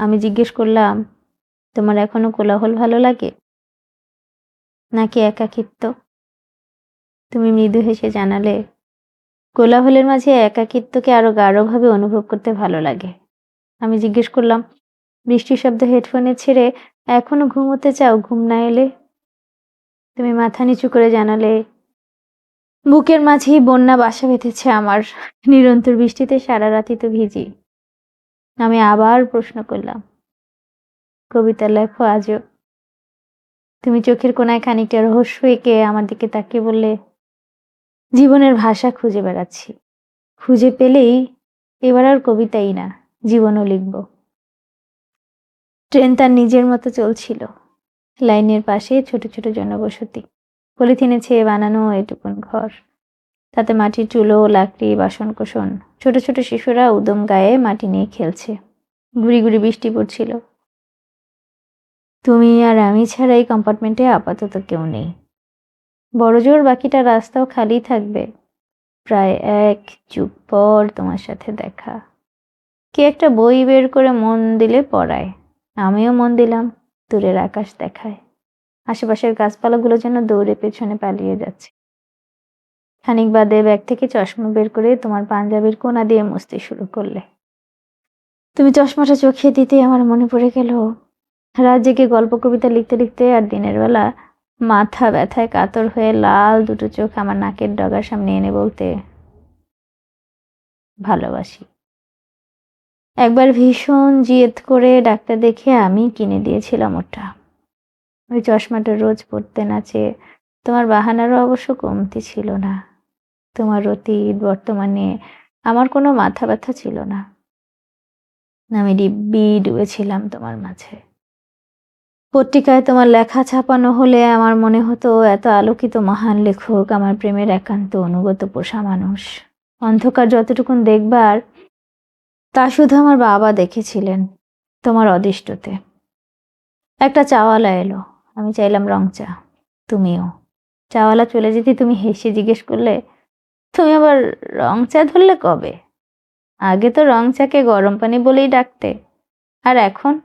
আমি জিজ্ঞেস করলাম, তোমার এখনও কোলাহল ভালো লাগে? নাকি একাকিত্ব? তুমি মৃদু হেসে জানালে, কোলাহলের মাঝে একাকিত্বকে আরও গাঢ়ভাবে অনুভব করতে ভালো লাগে। আমি জিজ্ঞেস করলাম, বৃষ্টির শব্দ হেডফোনে ছেড়ে এখনও ঘুমোতে চাও, ঘুম না এলে? তুমি মাথা নিচু করে জানালে, বুকের মাঝেই বন্যা বাসা বেঁধেছে আমার, নিরন্তর বৃষ্টিতে সারা রাতি তো ভিজি। আমি আবার প্রশ্ন করলাম। কবিতা লেখো আজও। তুমি চোখের কোনায় খানিকটা রহস্য এঁকে আমার দিকে তাকিয়ে বললে, জীবনের ভাষা খুঁজে বেড়াচ্ছি। খুঁজে পেলেই এবার আর কবিতাই না, জীবনও লিখব। ট্রেন তার নিজের মতো চলছিল। লাইনের পাশে ছোট ছোট জনবসতি। পলিথিনে ছেয়ে বানানো এটুকুন ঘর। তাতে মাটির চুলো, লাকড়ি বাসন কোসন ছোট ছোট শিশুরা উদম গায়ে মাটি নিয়ে খেলছে। গুড়ি গুড়ি বৃষ্টি পড়ছিল। তুমি আর আমি ছাড়া এই কম্পার্টমেন্টে আপাতত কেউ নেই। বড়জোর বাকিটা রাস্তাও খালি থাকবে। প্রায় এক যুগ পর তোমার সাথে দেখা। কে একটা বই বের করে মন দিলে পড়ায়। আমিও মন দিলাম দূরের আকাশ দেখায়। আশেপাশের গাছপালাগুলো যেন দৌড়ে পেছনে পালিয়ে যাচ্ছে। খানিক বাদে ব্যাগ থেকে চশমা বের করে তোমার পাঞ্জাবির কোনা দিয়ে মুছতে শুরু করলে। তুমি চশমাটা চোখে দিতে আমার মনে পড়ে গেল রাত জেগে গল্প কবিতা লিখতে লিখতে আর দিনের বেলা মাথা ব্যথায় কাতর হয়ে লাল দুটো চোখ আমার নাকের ডগার সামনে এনে বলতে, ভালোবাসি। একবার ভীষণ জিদ করে ডাক্তার দেখে আমি কিনে দিয়েছিলাম ওটা। ওই চশমাটা রোজ পড়তে নাচে তোমার বাহানারও অবশ্য কমতি ছিল না। তোমার অতীত বর্তমানে, আমার কোনো মাথা ব্যথা ছিল না। আমি দিব্যি ডুবেছিলাম তোমার মাঝে। পত্রিকায় তোমার লেখা ছাপানো হলে আমার মনে হতো এত আলোকিত মহান লেখক, আমার প্রেমের একান্ত অনুগত পোষা মানুষ। অন্ধকার যতটুকুন দেখবার, তা শুধু আমার বাবা দেখেছিলেন তোমার অদিষ্টতে। একটা চাওয়ালা এলো। আমি চাইলাম রং চা তুমিও। চাওয়ালা চলে যেতে তুমি হেসে জিজ্ঞেস করলে তুমি আবার রং চা ধরলে কবে? আগে তো রং চাকে গরম পানি বলেই ডাকতে। আর এখন?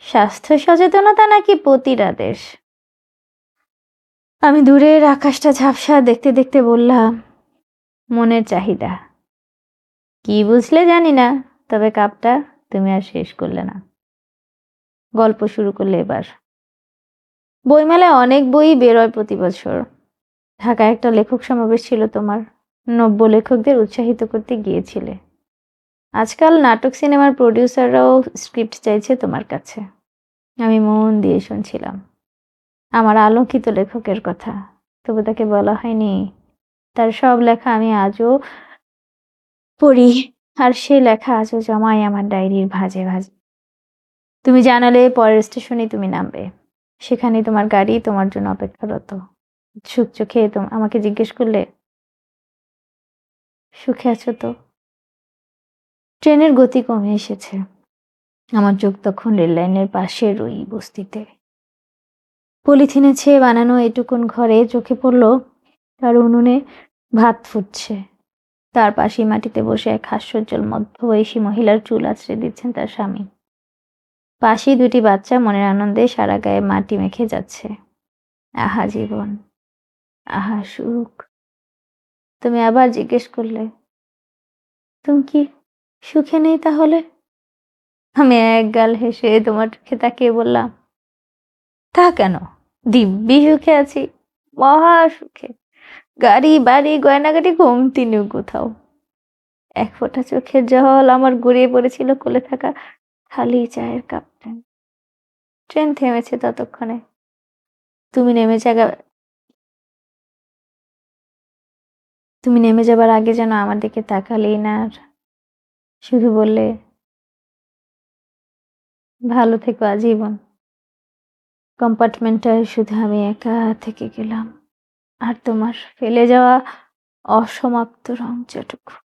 স্বাস্থ্য সচেতনতা নাকি পতির আদেশ? আমি দূরের আকাশটা ঝাপসা দেখতে দেখতে বললাম, মনের চাহিদা। কি বুঝলে জানি না, তবে কাপটা তুমি আর শেষ করলে না। গল্প শুরু করলে এবার। বইমেলায় অনেক বই বেরোয় প্রতি বছর। ঢাকায় একটা লেখক সমাবেশ ছিল তোমার। নব্য লেখকদের উৎসাহিত করতে গিয়েছিলে। আজকাল নাটক সিনেমার প্রডিউসাররাও স্ক্রিপ্ট চাইছে তোমার কাছে। আমি মন দিয়ে শুনছিলাম। আমার আলোকিত লেখকের কথা। তবু তাকে বলা হয়নি। তার সব লেখা আমি আজও পড়ি, আর সেই লেখা আজও জমাই আমার ডায়েরির ভাজে ভাজে। তুমি জানালে পরের স্টেশনে তুমি নামবে। সেখানে তোমার গাড়ি তোমার জন্য অপেক্ষারত। সুখ চোখে আমাকে জিজ্ঞেস করলে, সুখে আছো তো? ট্রেনের গতি কমে এসেছে। আমার চোখ তখন রেললাইনের পাশের ওই বস্তিতে। পলিথিনে ছেয়ে বানানো এটুকুন ঘরে চোখে পড়ল তার উনুনে ভাত ফুটছে। তার পাশে মাটিতে বসে এক হাস্যজ্জ্বল মধ্যবয়সী মহিলার চুল আছড়ে দিচ্ছেন তার স্বামী। পাশেই দুটি বাচ্চা মনের আনন্দে সারা গায়ে মাটি মেখে যাচ্ছে। আহা জীবন। আহা সুখ তুমি আবার জিজ্ঞেস করলে, তুমি কি সুখে নেই তাহলে? আমি এক গাল হেসে তোমার চোখে তাকিয়ে বললাম, তা কেন? দিব্যি সুখে আছি, মহা সুখে। গাড়ি, বাড়ি গয়নাগাটি কমতি নেই কোথাও। এক ফোঁটা চোখের জল আমার গড়িয়ে পড়েছিল কোলে থাকা খালি চায়ের কাপটা। ট্রেন থেমেছে ততক্ষণে। তুমি নেমে যাগা তুমি নেমে যাবার আগে যেন আমার দিকে তাকালেই না আর। শুধু বললে, ভালো থেকো আজীবন। কম্পার্টমেন্টটায় শুধু আমি একা থেকে গেলাম। আর তোমার ফেলে যাওয়া অসমাপ্ত রং যেটুকু।